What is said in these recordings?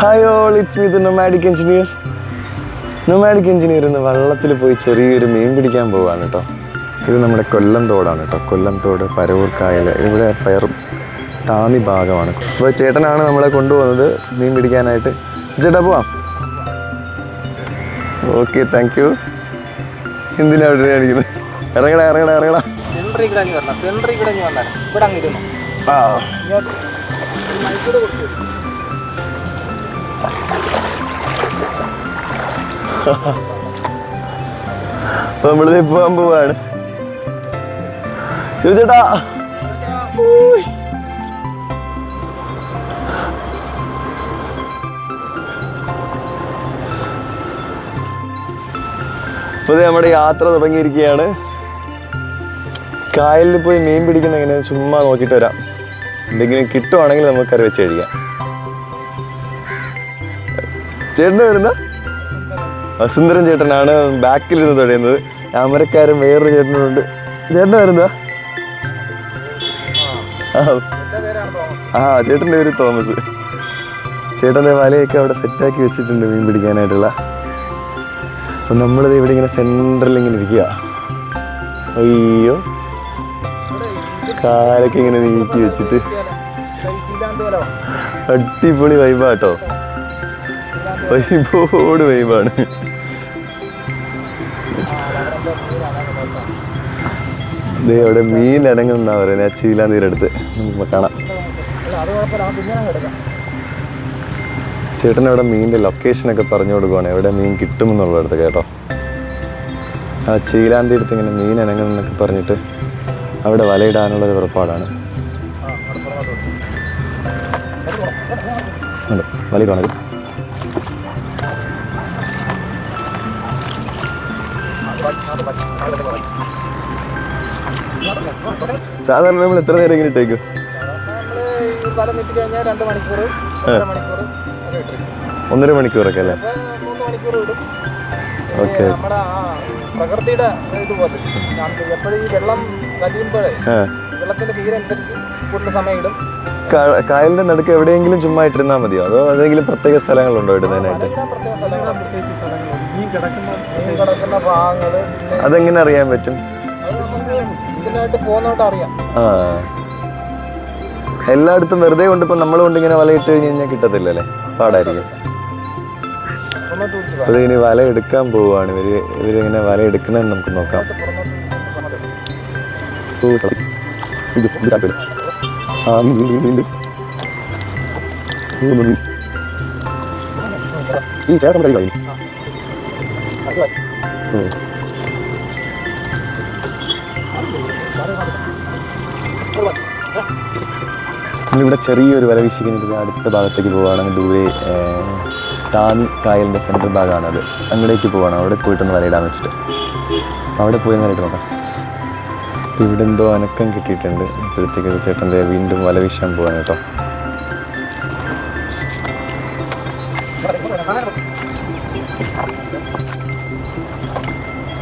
Hi all it's me the nomadic engineer nomadic engineer ഇന്ന് വള്ളത്തിൽ പോയി ചെറിയൊരു മീൻ പിടിക്കാൻ പോവാണ് കേട്ടോ ഇത് നമ്മുടെ കൊല്ലം തോടാണ് കേട്ടോ കൊല്ലം തോട് പരവൂർ കായൽ ഇവിടെ പയർ താന്നി ഭാഗമാണ്. അപ്പോൾ ചേട്ടനാണ് നമ്മളെ കൊണ്ടുപോകുന്നത് മീൻ പിടിക്കാനായിട്ട്. ചേട്ടാ പോവാം. ഓക്കെ താങ്ക് യു എന്തിനാ അവിടെ കാണിക്കുന്നത്? ഇറങ്ങടാ ഇറങ്ങടാ ഇറങ്ങടാ. സെൻട്രി അപ്പൊ പോകാൻ പോവാണ്. ചോദിച്ചേട്ടാ ഇപ്പൊ നമ്മുടെ യാത്ര തുടങ്ങിയിരിക്കുകയാണ്. കായലിൽ പോയി മീൻ പിടിക്കുന്ന എങ്ങനെ ചുമ്മാ നോക്കിട്ട് വരാം. എന്തെങ്കിലും കിട്ടുവാണെങ്കിൽ നമുക്ക് കറി വെച്ച് കഴിക്കാം. ചേട്ടന് വരുന്ന? വസുന്ധരൻ ചേട്ടനാണ് ബാക്കിലിരുന്ന് തുടയുന്നത് അമരക്കാരൻ വേറൊരു ചേട്ടനുണ്ട്. ചേട്ടൻ വരുന്നതാ ആ ചേട്ടന്റെ പേര് തോമസ്. ചേട്ടന്റെ വലയൊക്കെ അവിടെ സെറ്റാക്കി വെച്ചിട്ടുണ്ട് മീൻ പിടിക്കാനായിട്ടുള്ള. അപ്പം നമ്മളിത് ഇവിടെ ഇങ്ങനെ സെന്ററിൽ ഇങ്ങനെ ഇരിക്കുക. അയ്യോ. കാലൊക്കെ ഇങ്ങനെ നീക്കി വെച്ചിട്ട്. അടിപൊളി വൈബാട്ടോ വൈബോട് വൈബാണ് ദേ അവിടെ മീൻ ഇടങ്ങുന്ന പറയുന്നത് ആ നീരെടുത്ത് നമുക്ക് കാണാം. ചേട്ടൻ അവിടെ മീനിന്റെ ലൊക്കേഷനൊക്കെ പറഞ്ഞു കൊടുക്കുവാണ്. എവിടെ മീൻ കിട്ടുമെന്നുള്ളടത്ത് കേട്ടോ. ആ ചീലാന്തി അടുത്ത് ഇങ്ങനെ മീൻ അനങ്ങുന്നൊക്കെ പറഞ്ഞിട്ട് അവിടെ വലയിടാനുള്ള ഒരു പുറപ്പാടാണ് വലയിടാണത് സാധാരണ നമ്മൾ എത്ര നേരം ഇങ്ങനെ ഇട്ടേക്കും? നമ്മൾ ഈ വല നീട്ടി കഴിഞ്ഞാൽ രണ്ട് മണിക്കൂർ ഒന്നര മണിക്കൂർ മണിക്കൂറൊക്കെ അല്ലേ? അപ്പോൾ മൂന്ന് മണിക്കൂർ ഇടും. ഓക്കെ. നമ്മുടെ പ്രകൃതിയുടെ ഇതുപോലെ. എപ്പോഴും ഈ വെള്ളം കഴിയുമ്പോഴേ വെള്ളത്തിന്റെ തീരനുസരിച്ച് കൂടുതൽ സമയം ഇടും. കായലിന്റെ നടുക്ക് എവിടെയെങ്കിലും ചുമ്മാ ഇട്ടിരുന്നാൽ മതിയോ? അതോ ഏതെങ്കിലും പ്രത്യേക സ്ഥലങ്ങളുണ്ടോ ഇടുന്നതിനായിട്ട്? അതെങ്ങനെ അറിയാൻ പറ്റും? അറിയാം. ആ. എല്ലായിടത്തും വെറുതെ കൊണ്ട് ഇപ്പം നമ്മൾ കൊണ്ട് ഇങ്ങനെ വല ഇട്ട് കഴിഞ്ഞ് കഴിഞ്ഞാൽ കിട്ടത്തില്ലല്ലേ? പാടായിരിക്കും. അത് ഇനി വല എടുക്കാൻ പോവുകയാണ്. ഇവർ ഇവരിങ്ങനെ വല എടുക്കണമെന്ന് നമുക്ക് നോക്കാം. ആ മീൻ മീൻ മീൻ. ഈ ചേട്ടൻ കൈ നമ്മളിവിടെ ചെറിയൊരു വല വീശിക്കുന്നിട്ട് അടുത്ത ഭാഗത്തേക്ക് പോവുകയാണെങ്കിൽ ദൂരെ താനി കായലിന്റെ സെൻട്രൽ ഭാഗമാണ് അത്. അങ്ങോട്ടേക്ക് പോവുകയാണ്. അവിടെ പോയിട്ടൊന്ന് വരയിടാന്ന് വെച്ചിട്ട്. അവിടെ പോയി വലയിട്ട് നോക്കാം. ഇവിടെ എന്തോ അനക്കം കിട്ടിയിട്ടുണ്ട്. ഇപ്പോഴത്തേക്ക് ചേട്ടന്റെ വീണ്ടും വല വീശാൻ പോവാണ് കേട്ടോ.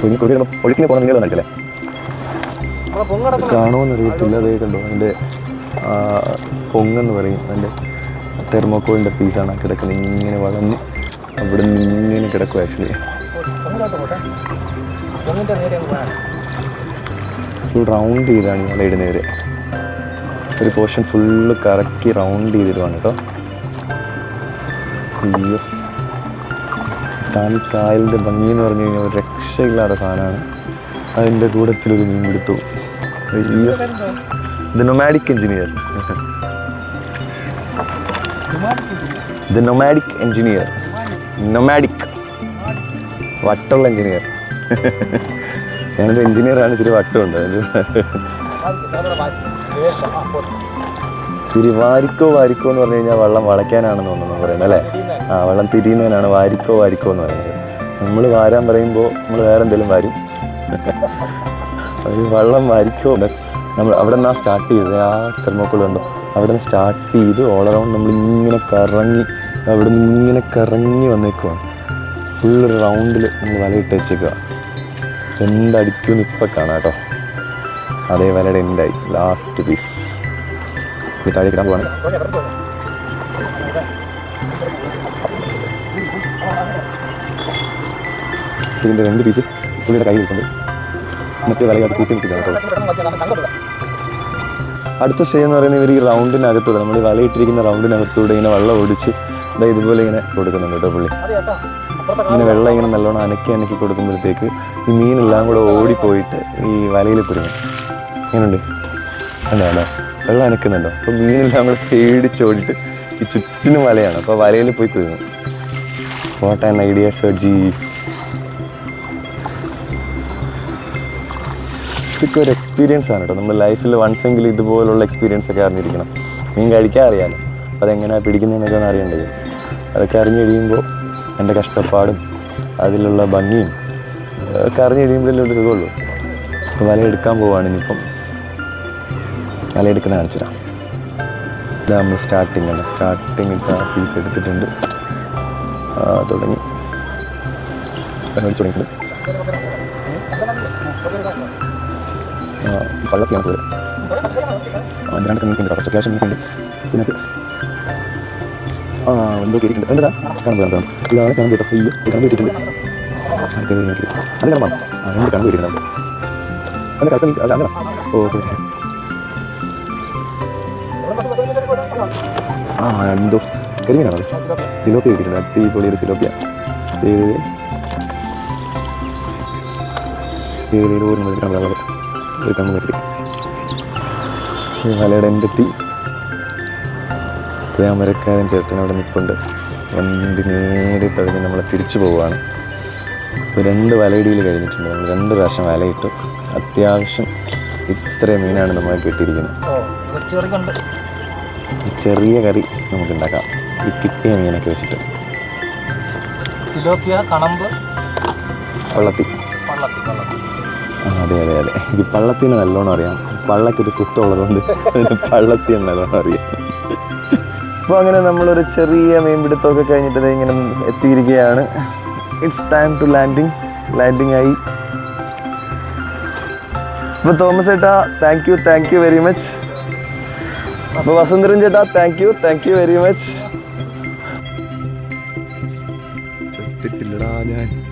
കുഞ്ഞു കുഴി ഒഴുക്കിനെ പോകണം നിങ്ങൾ വന്നിട്ടില്ലേ നമ്മളെ പൊങ്ങടക്കുന്ന കാണുമെന്ന് അറിയത്തില്ല അതേ കണ്ടോ അതിന്റെ പൊങ്ങെന്ന് പറയും. അതിന്റെ തെർമോക്കോളിന്റെ പീസാണ് കിടക്കുന്നത്. ഇങ്ങനെ വളഞ്ഞ് അവിടെ നിന്ന് ഇങ്ങനെ കിടക്കും ആക്ച്വലി. ഫുൾ റൗണ്ട് ചെയ്താണ് ഞങ്ങൾ ഇടുന്നവർ ഒരു പോർഷൻ ഫുള്ള് കറക്കി റൗണ്ട് ചെയ്തിടുവാണ് കേട്ടോ. അയ്യോ. താൻ കായലിന്റെ ഭംഗി എന്ന് പറഞ്ഞു കഴിഞ്ഞാൽ ഒരു രക്ഷയില്ലാത്ത സാധനമാണ്. അതിന്റെ കൂടത്തിലൊരു മീൻ പിടുത്തു. അയ്യോ the nomadic engineer the nomadic engineer nomadic വട്ടുള്ള engineer ഞാനൊരു എഞ്ചിനീയറാണ് ഇച്ചിരി വട്ടമുണ്ട്. ഇച്ചിരി വാരിക്കോ വാരിക്കോ എന്ന് പറഞ്ഞു കഴിഞ്ഞാൽ വെള്ളം വളയ്ക്കാനാണെന്ന് തോന്നുന്നു പറയുന്നത് അല്ലേ? ആ വെള്ളം തിരിയുന്നതിനാണ് വാരിക്കോ വാരിക്കോ എന്ന് പറയുന്നത്. നമ്മൾ വാരാൻ പറയുമ്പോൾ നമ്മൾ വേറെ എന്തെങ്കിലും വാരും. അവർ വെള്ളം വരിക്കോ? നമ്മൾ അവിടെ നിന്നാണ് സ്റ്റാർട്ട് ചെയ്തത്. ആ തെർമോക്കോൾ കണ്ടോ? അവിടെ നിന്ന് സ്റ്റാർട്ട് ചെയ്ത് ഓൾ അറൗണ്ട് നമ്മൾ ഇങ്ങനെ കറങ്ങി അവിടെ നിന്ന് ഇങ്ങനെ കറങ്ങി വന്നേക്കുവാണ്. ഫുൾ റൗണ്ടിൽ നമ്മൾ വലയിട്ട് വെച്ചേക്കുക എന്തടിക്കും ഇപ്പം കാണാം കേട്ടോ. അതേ വലയുടെ എൻഡായി ലാസ്റ്റ് പീസ് താഴെ പോകണം ഇതിന്റെ രണ്ട് പീസ് പുള്ളിയുടെ കയ്യിൽ ഇട്ടുണ്ട് മറ്റേ വലയായിട്ട് കൂട്ടി നിൽക്കുകയാണ് കേട്ടോ അടുത്ത സ്റ്റേ എന്ന് പറയുന്നത് ഇവർ ഈ റൗണ്ടിനകത്തൂടെ നമ്മൾ ഈ വലയിട്ടിരിക്കുന്ന റൗണ്ടിനകത്തൂടെ ഇങ്ങനെ വെള്ളം ഓടിച്ച് ഇതാ ഇതുപോലെ ഇങ്ങനെ കൊടുക്കുന്നുണ്ട് കേട്ടോ പുള്ളി. ഇങ്ങനെ വെള്ളം ഇങ്ങനെ നല്ലോണം അനക്കി അനക്കി കൊടുക്കുമ്പോഴത്തേക്ക് ഈ മീനെല്ലാം കൂടെ ഓടിപ്പോയിട്ട് ഈ വലയിൽ കുരുങ്ങും. ഇങ്ങനെയുണ്ട് കണ്ടോ കണ്ടോ? വെള്ളം അനക്കുന്നുണ്ടോ? അപ്പോൾ മീനെല്ലാം കൂടെ പേടിച്ചോടിയിട്ട് ഈ ചുറ്റിനും വലയാണ്. അപ്പോൾ വലയിൽ പോയി കുരുങ്ങും. വാട്ട് ആൻഡ് ഐഡിയ സർജി ഇതൊക്കെ ഒരു എക്സ്പീരിയൻസ് ആണ് കേട്ടോ. നമ്മൾ ലൈഫിൽ വൺസ് എങ്കിലും ഇതുപോലുള്ള എക്സ്പീരിയൻസ് ഒക്കെ അറിഞ്ഞിരിക്കണം. മീൻ കഴിക്കാൻ അറിയാമല്ലോ അതെങ്ങനെയാണ് പിടിക്കുന്നതെന്നൊക്കെ ഒന്ന് അറിയണ്ടേ? അതൊക്കെ അറിഞ്ഞു കഴിയുമ്പോൾ എന്റെ കഷ്ടപ്പാടും അതിലുള്ള ഭംഗിയും ഒക്കെ അറിഞ്ഞു കഴിയുമ്പോഴല്ലേ ഒരു സുഖമുള്ളൂ. അപ്പോൾ വല എടുക്കാൻ പോവാണ് ഇനിയിപ്പം. വല എടുക്കുന്ന കാണിച്ചിട്ടാണ് ഇതാ നമ്മൾ സ്റ്റാർട്ടിങ് ആണ്. സ്റ്റാർട്ടിങ് ഇട്ട പീസ് എടുത്തിട്ടുണ്ട്. തുടങ്ങി. തുടങ്ങിയിട്ടുണ്ട് ആ, പള്ളത്തി നമുക്ക് വരാം ഇതിനകത്ത് മീനുണ്ട് കുറച്ച് അത്യാവശ്യം മീനുണ്ട് ഇതിനകത്ത് ആ എന്തോ കയറിയിട്ടുണ്ട്. എന്താ കാണാൻ കാണാം ഇതാണ് കാണാൻ കേട്ടോ. അയ്യോ കാണാൻ പറ്റിയിട്ടുണ്ട് അടുത്തത്. അത് കാണാൻ പാടില്ല. ആ രണ്ട് കാണാൻ പറ്റിയിട്ടുണ്ട് അത് കറക്റ്റ് അങ്ങനെ ഓക്കെ. ആ എന്തോ കരിമീനാണോ സിലോപ്പിയ കിട്ടിയിട്ടുണ്ട്. അടിപൊളി ഒരു സിലോപ്പിയ. ഏത് ഏത് ഏത് ഓർമ്മ കാണാൻ കയറി ഈ മലയുടെ എന്റെത്തി ക്യാമറക്കാരൻ ചേട്ടൻ അവിടെ നിൽപ്പുണ്ട് വണ്ടി നേരെ തടഞ്ഞ് നമ്മൾ തിരിച്ചു പോവുകയാണ്. ഇപ്പോൾ രണ്ട് വലയിടിയിൽ കഴിഞ്ഞിട്ടുണ്ട്. നമ്മൾ രണ്ട് പ്രാവശ്യം വലയിട്ടു. അത്യാവശ്യം ഇത്രയും മീനാണ് നമ്മൾ കിട്ടിയിരിക്കുന്നത്. ചെറിയ കറി നമുക്ക് ഉണ്ടാക്കാം ഈ കിട്ടിയ മീനൊക്കെ വെച്ചിട്ട്. സിലോപ്പിയ കണമ്പ്. വള്ളത്തി. വള്ളത്തി പള്ളത്തി ആ അതെ അതെ അതെ. ഈ പള്ളത്തിന് നല്ലോണം അറിയാം. പള്ളക്കൊരു കുത്തുള്ളതുകൊണ്ട് അതിന് പള്ളത്തിന് നല്ലോണം അറിയാം. അപ്പോൾ അങ്ങനെ നമ്മളൊരു ചെറിയ മീൻപിടുത്തമൊക്കെ കഴിഞ്ഞിട്ട് ഇങ്ങനെ എത്തിയിരിക്കുകയാണ്. It's time to landing landing ആയി. അപ്പോൾ തോമസ് ചേട്ടാ thank you thank you very much അപ്പോൾ വസുന്ധരൻ ചേട്ടാ thank you thank you very much ഞാൻ.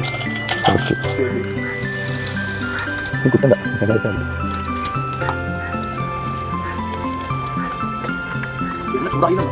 മതി. ഓക്കെ നീ കുത്തണ്ട ഞാൻ കളിക്കാൻ മതി. ചൂടായില്ല